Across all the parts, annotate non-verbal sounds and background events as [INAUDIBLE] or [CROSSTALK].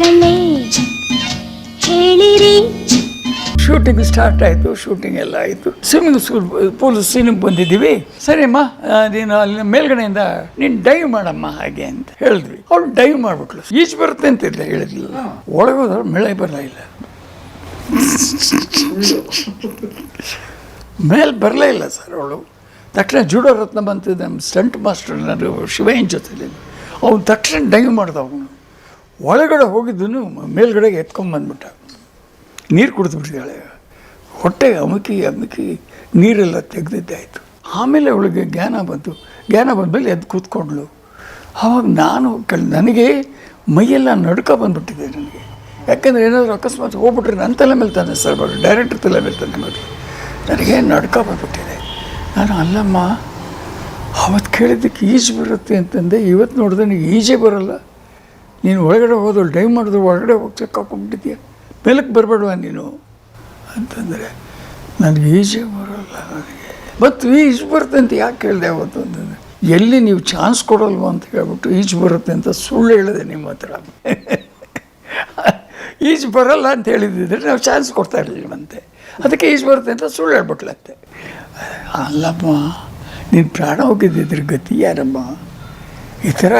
ಕಣ್ಗಳೇ ಹೇಳಿರಿ. Shooting start ಆಯಿತು shooting ಎಲ್ಲ ಆಯಿತು. ಸ್ವಿಮ್ಮಿಂಗ್ ಸ್ಕೂಲ್ ಪೂಲ್ ಸೀನಿಗೆ ಬಂದಿದ್ದೀವಿ. ಸರಿಯಮ್ಮ ಅಮ್ಮ ನೀನು ಅಲ್ಲಿ ಮೇಲ್ಗಡೆಯಿಂದ ನೀನು ಡೈವ್ ಮಾಡಮ್ಮ ಹಾಗೆ ಅಂತ ಹೇಳಿದ್ವಿ. ಅವಳು ಡೈವ್ ಮಾಡ್ಬಿಟ್ಲು. ಈಜು ಬರುತ್ತೆ ಅಂತಿಲ್ಲ ಹೇಳಿದ್ಲಿಲ್ಲ ಒಳಗೋದ್ರೆ ಮಳೆ ಬರಲಿಲ್ಲ ಇಲ್ಲ. ಮೇಲೆ ಬರಲೇ ಇಲ್ಲ ಸರ್ ಅವಳು. ತಕ್ಷಣ ಜೂಡೋ ರತ್ನ ಬಂತಿದ್ದ ನಮ್ಮ ಸ್ಟಂಟ್ ಮಾಸ್ಟರ್ ನಾನು ಶಿವಯ್ಯನ ಜೊತೆಲಿ. ಅವ್ನು ತಕ್ಷಣ ಡೈವ್ ಮಾಡ್ದ ಅವನು ಒಳಗಡೆ ಹೋಗಿದ್ದನ್ನು ಮೇಲ್ಗಡೆಗೆ ಎತ್ಕೊಂಬಂದ್ಬಿಟ್ಟ ನೀರು ಕುಡಿದ್ಬಿಟ್ಟಿದ್ದಾಳೆ ಹೊಟ್ಟೆ ಅಮುಕಿ ಅಮುಕಿ, ನೀರೆಲ್ಲ ತೆಗೆದಿದ್ದಾಯಿತು ಆಮೇಲೆ ಅವಳಿಗೆ ಜ್ಞಾನ ಬಂತು. ಜ್ಞಾನ ಬಂದಮೇಲೆ ಎದ್ದು ಕೂತ್ಕೊಂಡ್ಳು. ಆವಾಗ ನಾನು ನನಗೆ ಮೈಯೆಲ್ಲ ನಡುಕ ಬಂದ್ಬಿಟ್ಟಿದೆ ನನಗೆ. ಯಾಕೆಂದರೆ ಏನಾದರೂ ಅಕಸ್ಮಾತ್ ಹೋಗ್ಬಿಟ್ರೆ ನನ್ನ ತಲೆ ಮೇಲೆ ತಾನೆ ಸರ್ ಬರೋದು ಡೈರೆಕ್ಟರ್ ತಲೆ ಮೇಲೆ ತಾನೆ ಬರೋದು. ನನಗೆ ನಡ್ಕ ಬಂದ್ಬಿಟ್ಟಿದೆ. ನಾನು, ಅಲ್ಲಮ್ಮ ಅವತ್ತು ಕೇಳಿದ್ದಕ್ಕೆ ಈಜು ಬರುತ್ತೆ ಅಂತಂದೆ ಇವತ್ತು ನೋಡಿದ್ರೆ ನನಗೆ ಈಜೇ ಬರಲ್ಲ. ನೀನು ಒಳಗಡೆ ಹೋದಳು ಡೈವ್ ಮಾಡಿದ್ರು ಒಳಗಡೆ ಹೋಗಿ ಚೆಕ್ಕಾಕೊಂಡ್ಬಿಟ್ಟಿದ್ಯಾ? ಮೇಲಕ್ಕೆ ಬರಬೇಡವಾ ನೀನು? ಅಂತಂದರೆ, ನನಗೆ ಈಜು ಬರೋಲ್ಲ ನನಗೆ. ಮತ್ತು ಈಜು ಬರುತ್ತೆ ಅಂತ ಯಾಕೆ ಕೇಳಿದೆ ಅವತ್ತು ಅಂತಂದರೆ, ಎಲ್ಲಿ ನೀವು ಚಾನ್ಸ್ ಕೊಡಲ್ವ ಅಂತ ಹೇಳ್ಬಿಟ್ಟು ಈಜು ಬರುತ್ತೆ ಅಂತ ಸುಳ್ಳು ಹೇಳಿದೆ ನಿಮ್ಮ ಹತ್ರ. ಈಜು ಬರಲ್ಲ ಅಂತ ಹೇಳಿದ್ದಿದ್ರೆ ನಾವು ಚಾನ್ಸ್ ಕೊಡ್ತಾ ಇರಲಿಲ್ಲವಂತೆ ಅದಕ್ಕೆ ಈಜು ಬರುತ್ತೆ ಅಂತ ಸುಳ್ಳು ಹೇಳ್ಬಿಟ್ಲತ್ತೆ ಅಲ್ಲಮ್ಮ, ನೀನು ಪ್ರಾಣ ಹೋಗಿದ್ದಿದ್ರೆ ಗತಿ ಯಾರಮ್ಮ? ಈ ಥರ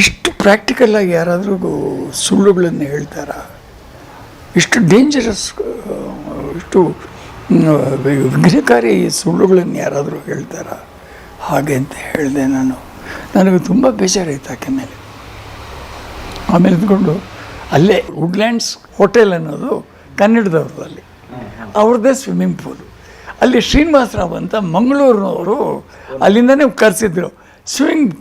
ಇಷ್ಟು ಪ್ರಾಕ್ಟಿಕಲ್ಲಾಗಿ ಯಾರಾದರೂ ಸುಳ್ಳುಗಳನ್ನು ಹೇಳ್ತಾರಾ? ಇಷ್ಟು ಡೇಂಜರಸ್ ಇಷ್ಟು ವಿಘ್ನಕಾರಿ ಸುಳ್ಳುಗಳನ್ನು ಯಾರಾದರೂ ಹೇಳ್ತಾರಾ? ಹಾಗೆ ಅಂತ ಹೇಳಿದೆ ನಾನು. ನನಗೆ ತುಂಬ ಬೇಜಾರಾಯಿತು ಆಕೆ ಮೇಲೆ. ಆಮೇಲೆ ಇದ್ಕೊಂಡು ಅಲ್ಲೇ ವುಡ್ಲ್ಯಾಂಡ್ಸ್ ಹೋಟೆಲ್ ಅನ್ನೋದು ಕನ್ನಡದವ್ರದಲ್ಲಿ ಅವ್ರದ್ದೇ ಸ್ವಿಮ್ಮಿಂಗ್ ಪೂಲು ಅಲ್ಲಿ ಶ್ರೀನಿವಾಸರಾವ್ ಅಂತ ಮಂಗಳೂರಿನವರು ಅಲ್ಲಿಂದನೇ ಕರೆಸಿದ್ರು. ಸ್ವಿಮ್ಮಿಂಗ್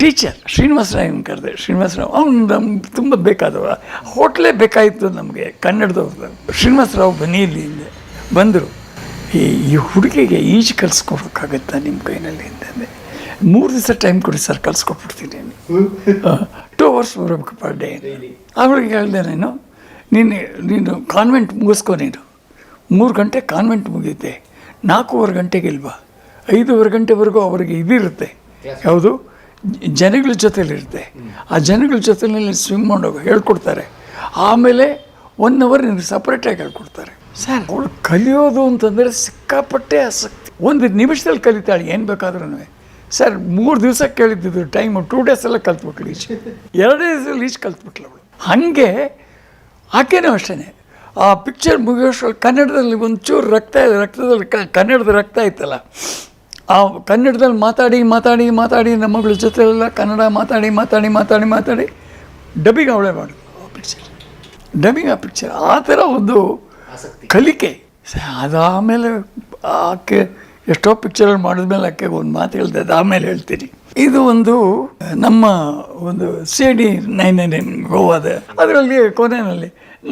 ಟೀಚರ್ ಶ್ರೀನಿವಾಸರಾವ್ ಕರೆದೆ. ಶ್ರೀನಿವಾಸರಾವ್ ಅವ್ನು ನಮ್ಗೆ ತುಂಬ ಬೇಕಾದವ. ಹೋಟ್ಲೇ ಬೇಕಾಯಿತು ನಮಗೆ ಕನ್ನಡದವ್ರದ್ದು ಶ್ರೀನಿವಾಸರಾವ್ ಬನಿಯಲ್ಲಿ ಇಲ್ಲಿ ಹಿಂದೆ. ಬಂದರು. ಈ ಈ ಹುಡುಗಿಗೆ ಈಜು ಕಲಿಸ್ಕೊಡೋಕ್ಕಾಗತ್ತಾ ನಿಮ್ಮ ಕೈನಲ್ಲಿ ಅಂತಂದೆ. ಮೂರು ದಿವಸ ಟೈಮ್ ಕೊಡಿ ಸರ್ ಕಲಿಸ್ಕೊಟ್ಬಿಡ್ತೀನಿ ಟೂ ಅವರ್ಸ್ ಬರಬೇಕು ಪರ್ ಡೇ ಅವಳಿಗೆ ಹೇಳಿದೆ ನಾನು ನೀನು ನೀನು ಕಾನ್ವೆಂಟ್ ಮುಗಿಸ್ಕೊ ನೀನು. ಮೂರು ಗಂಟೆ ಕಾನ್ವೆಂಟ್ ಮುಗಿಯುತ್ತೆ. ನಾಲ್ಕೂವರೆ ಗಂಟೆಗೆ ಇಲ್ವಾ ಐದೂವರೆ ಗಂಟೆವರೆಗೂ ಅವ್ರಿಗೆ ಇದಿರುತ್ತೆ. ಯಾವುದು? ಜನಗಳ ಜೊತೆಲಿರುತ್ತೆ ಆ ಜನಗಳ ಜೊತೆಯಲ್ಲಿ ಸ್ವಿಮ್ ಮಾಡೋ ಹೇಳ್ಕೊಡ್ತಾರೆ. ಆಮೇಲೆ ಒನ್ ಅವರ್ ನಿನಗೆ ಸಪ್ರೇಟಾಗಿ ಹೇಳ್ಕೊಡ್ತಾರೆ. ಸರ್. ಅವಳು ಕಲಿಯೋದು ಅಂತಂದರೆ ಸಿಕ್ಕಾಪಟ್ಟೆ ಆಸಕ್ತಿ. ಒಂದು ನಿಮಿಷದಲ್ಲಿ ಕಲಿತಾಳೆ ಏನು ಬೇಕಾದ್ರೂ ಸರ್ ಮೂರು ದಿವಸ ಕೇಳಿದ್ದು ಟೈಮು ಟೂ ಡೇಸ್ ಎಲ್ಲ ಕಲ್ತ್ಬಿಟ್ಲು ಈಚೆ. ಎರಡೇ ದಿವಸದಲ್ಲಿ ಈಚೆ ಕಲ್ತ್ಬಿಟ್ಲು ಅವಳು. ಹಾಗೆ ಆಕೆನೂ ಅಷ್ಟೇ ಆ ಪಿಕ್ಚರ್ ಮುಗಿಯೋಷ್ಟು ಕನ್ನಡದಲ್ಲಿ ಒಂಚೂರು ರಕ್ತ ರಕ್ತದಲ್ಲಿ ಕನ್ನಡದ ರಕ್ತ ಇತ್ತಲ್ಲ ಆ ಕನ್ನಡದಲ್ಲಿ ಮಾತಾಡಿ ಮಾತಾಡಿ ಮಾತಾಡಿ ನಮ್ಮ ಮಗಳ ಜೊತೆಲೆಲ್ಲ ಕನ್ನಡ ಮಾತಾಡಿ ಮಾತಾಡಿ ಮಾತಾಡಿ ಮಾತಾಡಿ ಡಬ್ಬಿಂಗ್ ಅವಳೇ ಮಾಡೋದು ಆ ಪಿಕ್ಚರ್ ಡಬ್ಬಿಂಗ್ ಆ ಪಿಕ್ಚರ್ ಆ ಥರ ಒಂದು ಕಲಿಕೆ. ಅದಾದಮೇಲೆ ಆಕೆ ಎಷ್ಟೋ ಪಿಕ್ಚರಲ್ಲಿ ಮಾಡಿದ್ಮೇಲೆ ಆಕೆ ಒಂದು ಮಾತು ಹೇಳ್ದೆ ಅದು ಆಮೇಲೆ ಹೇಳ್ತೀನಿ. ಇದು ಒಂದು ನಮ್ಮ ಒಂದು C D nine nine nine ಗೋವಾದ. ಅದರಲ್ಲಿ ಕೊನೆಯಲ್ಲಿ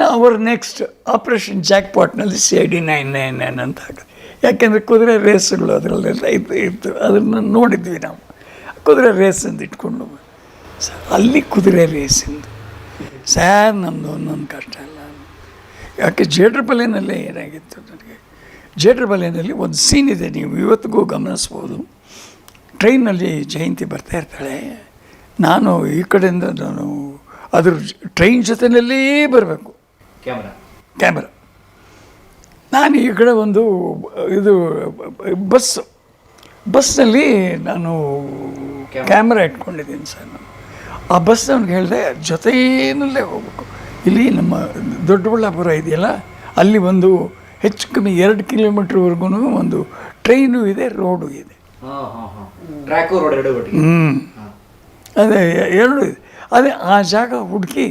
ಅವರ next operation jack ಪಾಟ್ನಲ್ಲಿ C I D nine nine nine ಅಂತ ಹಾಕಿದೆ ಯಾಕೆಂದರೆ ಕುದುರೆ ರೇಸ್ಗಳು ಅದರಲ್ಲೆಲ್ಲ ಇದ್ದು ಇತ್ತು ಅದನ್ನು ನೋಡಿದ್ವಿ ನಾವು. ಕುದುರೆ ಅಂತ ಇಟ್ಕೊಂಡು ಸ- ಅಲ್ಲಿ ಕುದುರೆ ರೇಸಿಂದು ಸ್ಯಾರ್ ನಮ್ಮದು ಒಂದೊಂದು ಕಷ್ಟ ಅಲ್ಲ. ಯಾಕೆ ಜೇಡ್ರ ಬಲೆಯಲ್ಲೇ ಏನಾಗಿತ್ತು ನನಗೆ? ಜೇಡ್ರ ಬಲೆಯಲ್ಲಿ ಒಂದು ಸೀನ್ ಇದೆ, ನೀವು ಇವತ್ತಿಗೂ ಗಮನಿಸ್ಬೋದು. ಟ್ರೈನಲ್ಲಿ ಜಯಂತಿ ಬರ್ತಾ ಇರ್ತಾಳೆ. ನಾನು ಈ ಕಡೆಯಿಂದ ನಾನು ಅದ್ರ ಟ್ರೈನ್ ಜೊತೆಯಲ್ಲೇ ಬರಬೇಕು. ಕ್ಯಾಮ್ರಾ ಕ್ಯಾಮ್ರಾ ನಾನು ಈ ಕಡೆ ಒಂದು ಇದು ಬಸ್ ಬಸ್ನಲ್ಲಿ ನಾನು ಕ್ಯಾಮ್ರಾ ಇಟ್ಕೊಂಡಿದ್ದೀನಿ ಸರ್ ನಾನು. ಆ ಬಸ್ ಅವ್ನಿಗೆ ಹೇಳಿದೆ ಜೊತೆಯಲ್ಲೇ ಹೋಗ್ಬೇಕು. ಇಲ್ಲಿ ನಮ್ಮ ದೊಡ್ಡಬಳ್ಳಾಪುರ ಇದೆಯಲ್ಲ ಅಲ್ಲಿ ಒಂದು ಹೆಚ್ಚು ಕಮ್ಮಿ ಎರಡು ಕಿಲೋಮೀಟ್ರ್ವರೆಗೂ ಒಂದು ಟ್ರೈನು ಇದೆ ರೋಡು ಇದೆ. ಹ್ಞೂ ಅದೇ ಎರಡು ಇದೆ. ಅದೇ ಆ ಜಾಗ ಹುಡುಕಿ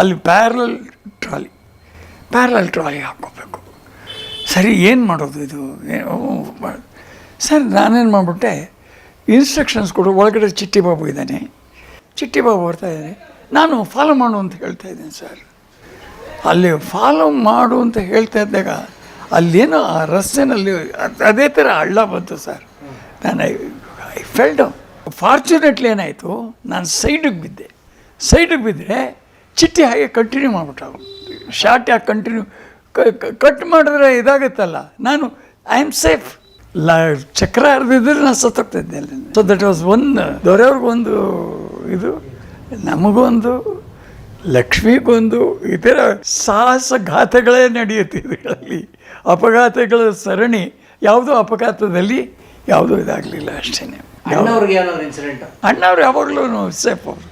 ಅಲ್ಲಿ ಪ್ಯಾರಲ್ ಟ್ರಾಲಿ ಪ್ಯಾರಲಲ್ ಟ್ರಾಲಿ ಹಾಕ್ಕೋಬೇಕು. ಸರಿ, ಏನು ಮಾಡೋದು ಇದು? ಸರ್, ನಾನೇನು ಮಾಡಿಬಿಟ್ಟೆ ಇನ್ಸ್ಟ್ರಕ್ಷನ್ಸ್ ಕೊಡು, ಒಳಗಡೆ ಚಿಟ್ಟಿ ಬಾಬು ಇದ್ದಾನೆ. ಚಿಟ್ಟಿ ಬಾಬು ಬರ್ತಾ ಇದ್ದಾನೆ. ನಾನು ಫಾಲೋ ಮಾಡು ಅಂತ ಹೇಳ್ತಾ ಇದ್ದೀನಿ, ಸರ್. ಅಲ್ಲಿ ಫಾಲೋ ಮಾಡು ಅಂತ ಹೇಳ್ತಾ ಇದ್ದಾಗ, ಅಲ್ಲೇನೋ ಆ ರಸ್ತೆನಲ್ಲಿ ಅದೇ ಥರ ಹಳ್ಳ ಬಂತು, ಸರ್. ನಾನು ಐ ಫೆಲ್ಡ್ ಫಾರ್ಚುನೇಟ್ಲಿ ಏನಾಯಿತು, ನಾನು ಸೈಡಿಗೆ ಬಿದ್ದೆ. ಸೈಡಿಗೆ ಬಿದ್ದರೆ ಚಿಟ್ಟಿ ಹಾಗೆ ಕಂಟಿನ್ಯೂ ಮಾಡ್ಬಿಟ್ಟ ಶಾರ್ಟ್ ಯಾಕೆ ಕಂಟಿನ್ಯೂ ಕಟ್ ಮಾಡಿದ್ರೆ ಇದಾಗುತ್ತಲ್ಲ. ನಾನು ಐ ಆಮ್ ಸೇಫ್ ಲ ಚಕ್ರ ಹರಿದಿದ್ರೆ ನಾನು ಸತ್ತೋಗ್ತಿದ್ದೆ ಅಲ್ಲಿ. ಸೊ ದಟ್ ವಾಸ್ ಒನ್ ದೊರೆಯವ್ರಿಗೊಂದು ಇದು ನಮಗೊಂದು ಲಕ್ಷ್ಮಿಗೊಂದು ಇತರ ಸಾಹಸ ಘಾತಗಳೇ ನಡೆಯುತ್ತೆ ಇದರಲ್ಲಿ. ಅಪಘಾತಗಳ ಸರಣಿ ಯಾವುದೋ ಅಪಘಾತದಲ್ಲಿ ಯಾವುದೂ ಇದಾಗಲಿಲ್ಲ ಅಷ್ಟೇ ಅಣ್ಣವ್ರಿಗೆ ಏನಾದ್ರು ಇನ್ಸಿಡೆಂಟ್ ಅಣ್ಣವ್ರು ಯಾವಾಗಲೂ ಸೇಫ್ ಅವರು.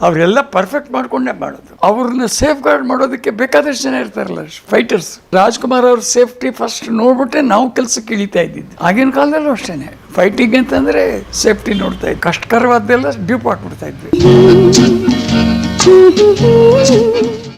ಅವರೆಲ್ಲ ಪರ್ಫೆಕ್ಟ್ ಮಾಡಿಕೊಂಡೇ ಮಾಡೋದು. ಅವ್ರನ್ನ ಸೇಫ್ ಗಾರ್ಡ್ ಮಾಡೋದಕ್ಕೆ ಬೇಕಾದಷ್ಟು ಜನ ಇರ್ತಾರಲ್ಲ ಫೈಟರ್ಸ್ ರಾಜ್ಕುಮಾರ್ ಅವ್ರ ಸೇಫ್ಟಿ ಫಸ್ಟ್ ನೋಡ್ಬಿಟ್ಟೆ ನಾವು ಕೆಲಸಕ್ಕೆ ಇಳಿತಾ ಇದ್ದಿದ್ದು. ಆಗಿನ ಕಾಲದಲ್ಲೂ ಅಷ್ಟೇ ಫೈಟಿಂಗ್ ಅಂತಂದರೆ ಸೇಫ್ಟಿ ನೋಡ್ತಾ ಇದ್ವಿ. ಕಷ್ಟಕರವಾದ್ದೆಲ್ಲ ಡ್ಯೂಪ್ ಹಾಕ್ಬಿಡ್ತಾ ಇದ್ವಿ. [LAUGHS]